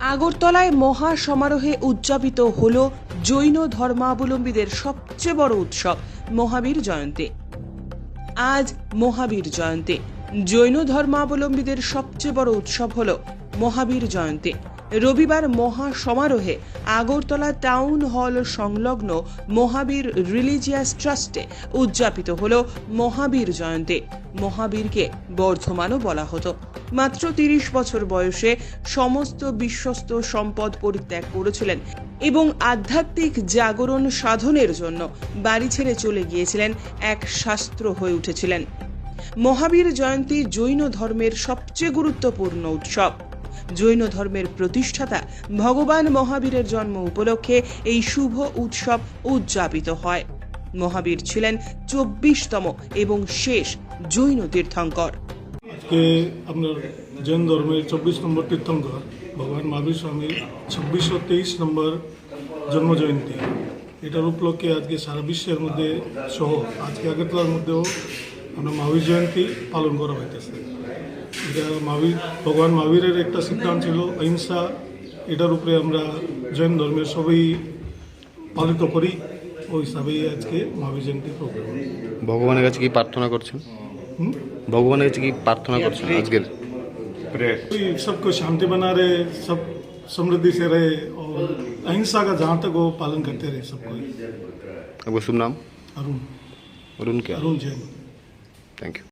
আগরতলায় মহা সমারোহে উদযাপিত হল জৈন ধর্মাবলম্বীদের সবচেয়ে বড় উৎসব, মহাবীর জয়ন্তী। আজ মহাবীর জয়ন্তী। জৈন ধর্মাবলম্বীদের সবচেয়ে বড় উৎসব হল মহাবীর জয়ন্তী। রবিবার মহা সমারোহে আগরতলা টাউন হল সংলগ্ন মহাবীর রিলিজিয়াস ট্রাস্টে উদযাপিত হল মহাবীর জয়ন্তী। মহাবীরকে বর্ধমানও বলা হতো। মাত্র তিরিশ বছর বয়সে সমস্ত বিশ্বস্ত সম্পদ পরিত্যাগ করেছিলেন এবং আধ্যাত্মিক জাগরণ সাধনের জন্য বাড়ি ছেড়ে চলে গিয়েছিলেন এক শাস্ত্র হয়ে উঠেছিলেন। মহাবীর জয়ন্তী জৈন ধর্মের সবচেয়ে গুরুত্বপূর্ণ উৎসব। জৈন ধর্মের প্রতিষ্ঠাতা ভগবান মহাবীরের জন্ম উপলক্ষে এই শুভ উৎসব উদযাপিত হয়। মহাবীর ছিলেন চব্বিশতম এবং শেষ জৈন তীর্থঙ্কর। আজকে আপনার জৈন ধর্মের চব্বিশ নম্বর তীর্থঙ্কর, ভগবান মহাবীর স্বামীর ছাব্বিশশো তেইশ নম্বর জন্ম জয়ন্তী এটার উপলক্ষে আজকে সারা বিশ্বের মধ্যে সহ আজকে আগরতলার মধ্যেও আমরা মহাবীর জয়ন্তী পালন করা হইতেছে। মহাবীর ভগবান মহাবীরের একটা সিদ্ধান্ত ছিল অহিংসা এটার উপরে আমরা জৈন ধর্মের সবই পালিত করি ওই হিসাবেই আজকে মহাবীর জয়ন্তী প্রোগ্রাম ভগবানের কাছে কি প্রার্থনা করছেন হুম ভগবানের কাছে কি প্রার্থনা করছেন আজকের कोई सबको शांति बना रहे सब समृद्धि से रहे और अहिंसा का जहाँ तक वो पालन करते रहे सबको आपका शुभ नाम अरुण अरुण क्या अरुण जैन थैंक यू